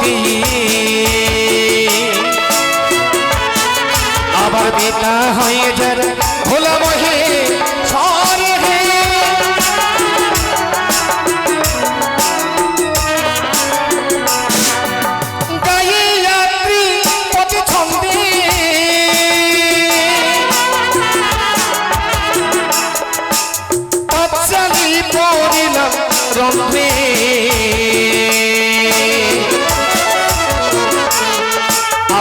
ভক্তি আবার বেটা হয়ে যার ভোলা মহে সরে রে পরিণাম রম্ভে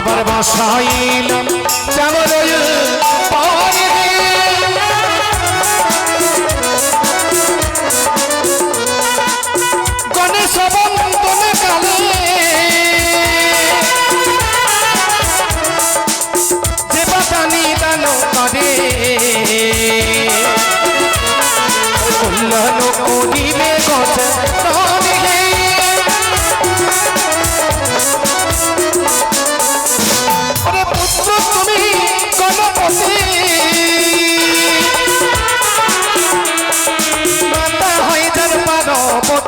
বসাইলাম চামর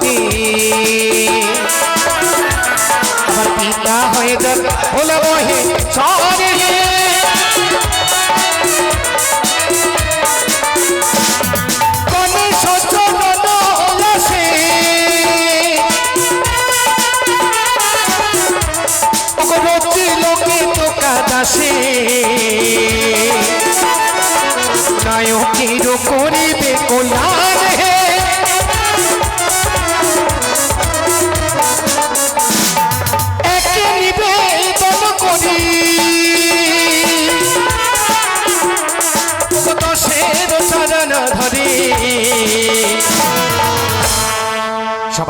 পার্বতী আমার পিতা হয়ে যাবে বলে বহে সরে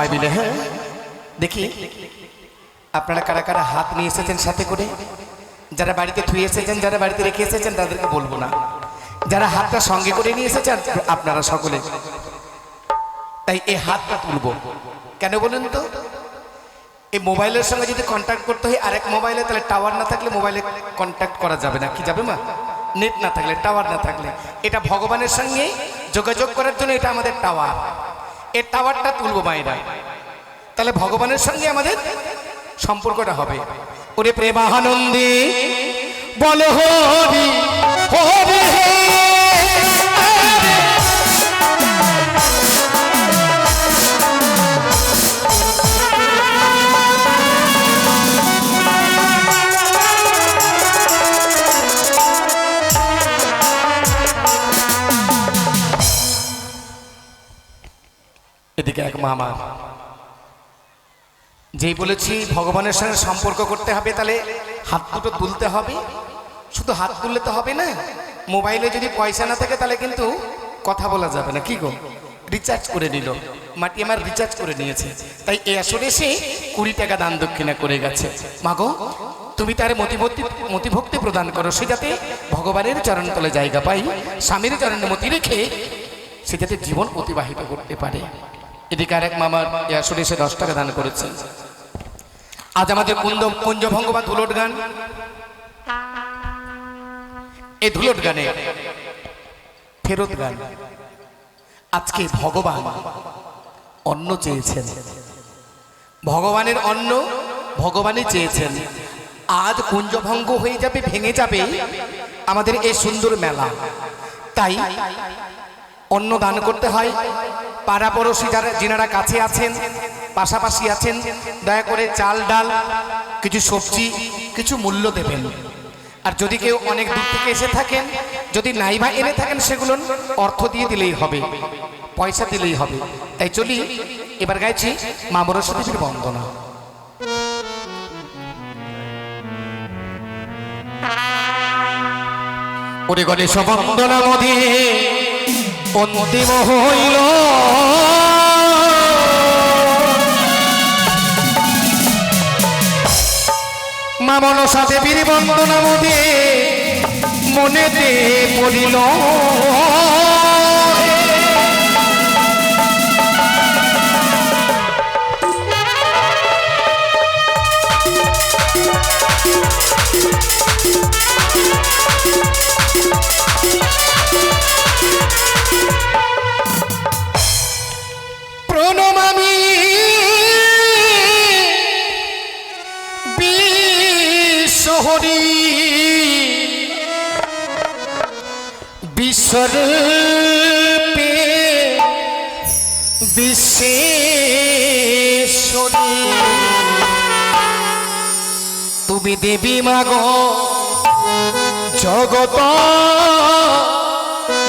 সবাই মিলে হ্যাঁ? দেখি, আপনারা কারা কারা হাত নিয়ে এসেছেন সাথে করে? যারা বাড়িতে থুয়ে এসেছেন, যারা বাড়িতে রেখে এসেছেন, তাদেরকে বলব না। যারা হাতটা সঙ্গে করে নিয়ে এসেছেন, আপনারা সকলে তাই এই হাতটা তুলব। কেন বলুন তো? এই মোবাইলের সঙ্গে যদি কন্ট্যাক্ট করতে হয়, আরেক মোবাইলে, তাহলে টাওয়ার না থাকলে মোবাইলে কন্ট্যাক্ট করা যাবে না। কি যাবে মা? নেট না থাকলে টাওয়ার না থাকলে। এটা ভগবানের সঙ্গে যোগাযোগ করার জন্য এটা আমাদের টাওয়ার এই টাওয়ারটা তুলবো মায়েরা। তাহলে ভগবানের সঙ্গে আমাদের সম্পর্কটা হবে। ওরে প্রেমানন্দে, বল হরি হরি এদিকে এক মামা। যেই বলেছি, ভগবানের সঙ্গে সম্পর্ক করতে হবে, তাহলে হাত দুটো তুলতে হবে। শুধু হাত তুললে তো হবে না, মোবাইলে যদি পয়সা না থাকে, তাহলে কিন্তু কথা বলা যাবে না। কি গো? রিচার্জ করে নিল। মাটি আমার রিচার্জ করে নিয়েছে। তাই এ আসলে সে কুড়ি টাকা দান দক্ষিণা করে গেছে। মাগো তুমি তার মতিভক্তি মতিভক্তি প্রদান করো, সে যাতে ভগবানের চরণতলে জায়গা পাই, স্বামীর চরণে মতি রেখে সে যাতে জীবন অতিবাহিত করতে পারে। এদিকে আরেক মামার এ আসলে সে দশ টাকা দান করেছে। আজ আমাদের কুন্দ কুঞ্জভঙ্গ বা ধুলোট গান? এই ধুলোট গানে ফেরত গান। আজকে ভগবান অন্ন চেয়েছেন। ভগবানের অন্ন ভগবানই চেয়েছেন। আজ কুঞ্জভঙ্গ হয়ে যাবে, ভেঙে যাবে আমাদের এই সুন্দর মেলা। তাই অন্ন দান করতে হয়। পাড়া পড়োশি যারা, যিনারা কাছে আছেন, পাশাপাশি আছেন, দয়া করে চাল, ডাল, কিছু সবজি, কিছু মূল্য দেবেন। আর যদি কেউ অনেক দূর থেকে এসে থাকেন, যদি নাইবা এনে থাকেন সেগুলো অর্থ দিয়ে দিলেই হবে, পয়সা দিলেই হবে। তাই চলি, এবার গাইছি মা বরস্বতীর বন্দনা। ওরে গণেশ বন্দনা মধ্যে অন্তিম হইল। মা সাথে দেবীর বন্দনা মধ্যে মনেতে পড়িল। প্রণমামি বিশ্বহরি বিশ্বরূপে বিশ্বেশ্বরী তুমি দেবী মাগো জগত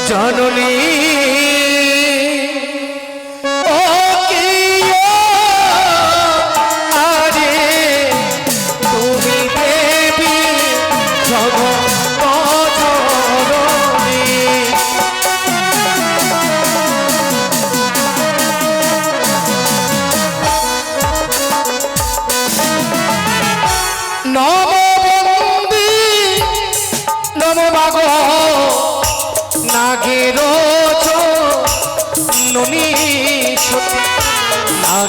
জননী।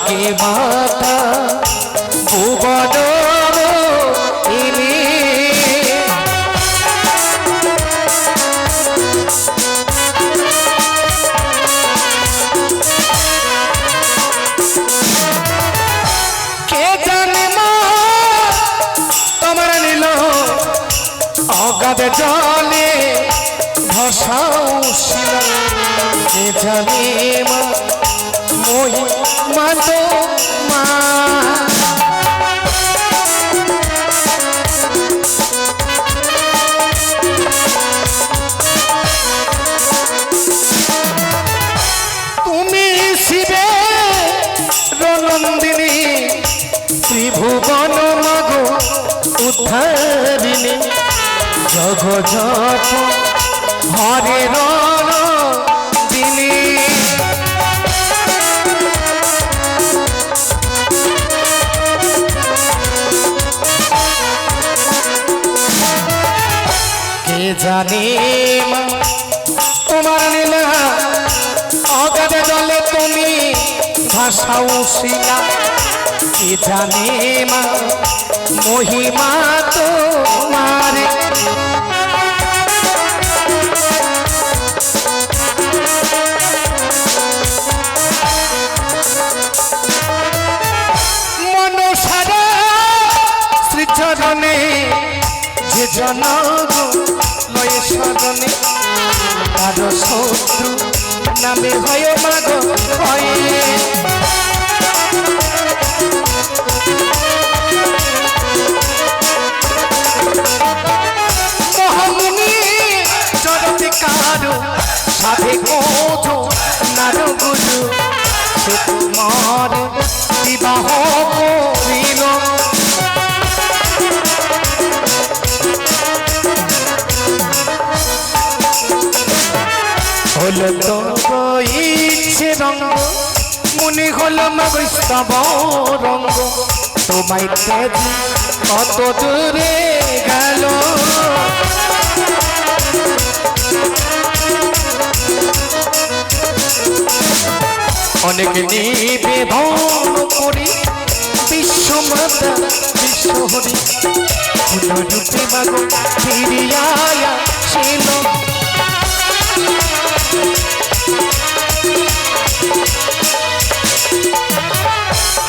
লাগে মাতা ভুবন তোমার জলে ভসাউছিল কে জানে মা মই মা মা। তুমি শিবে রনন্দিনী ত্রিভুবন মগ উদ্ধারিণী। জগজট হরে রণ জানে তোমার লীলা অগাধ জলে তুমি ভাষাও শিলা। কে জানে মা মহিমা তোমার। মনসারা সদনে তার শত্রু নামে হয় মাগ হয়। তো ইচ্ছে রঙ্গ মনে হলো মগস্তব রঙ্গ তোমায় কত দূরে গেল। অনেক নিবেদন করি বিশ্বমাতা, বিশ্বহরি। পুনরূপে মাগো ফিরিয়া ছিল।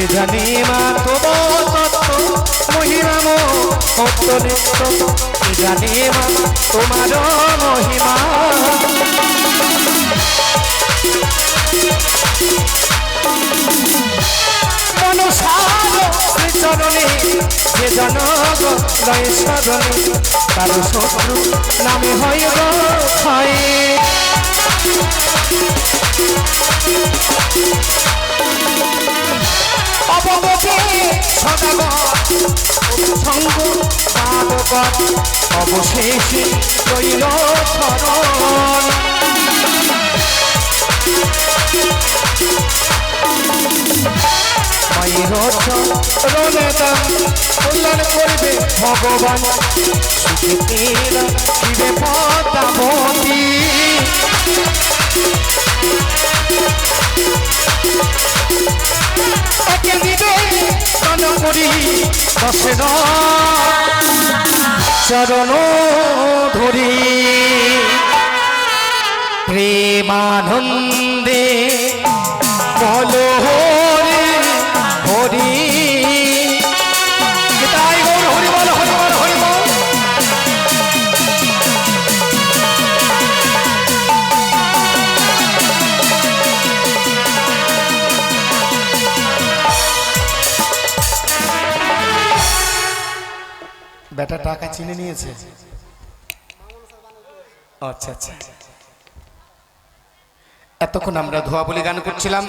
কে জানে মা তব তত্ত্ব মহিমাম, সত্য নিত্য। কে জানে মা তোমার মহিমা? যে শত্রু নামে ক্ষয়। অবগতে সদাগর সঙ্গ পাবগত অবশেষে রইল শরণ মায়ের রণে কল্যাণ করবে তাকে দিবে দান করি দশের চরণ ধরি। প্রেমানন্দে বল হরি হরি বেটা টাকা চিনে নিয়েছে। আচ্ছা আচ্ছা। এতক্ষণ আমরা ধোয়া বলে গান করছিলাম।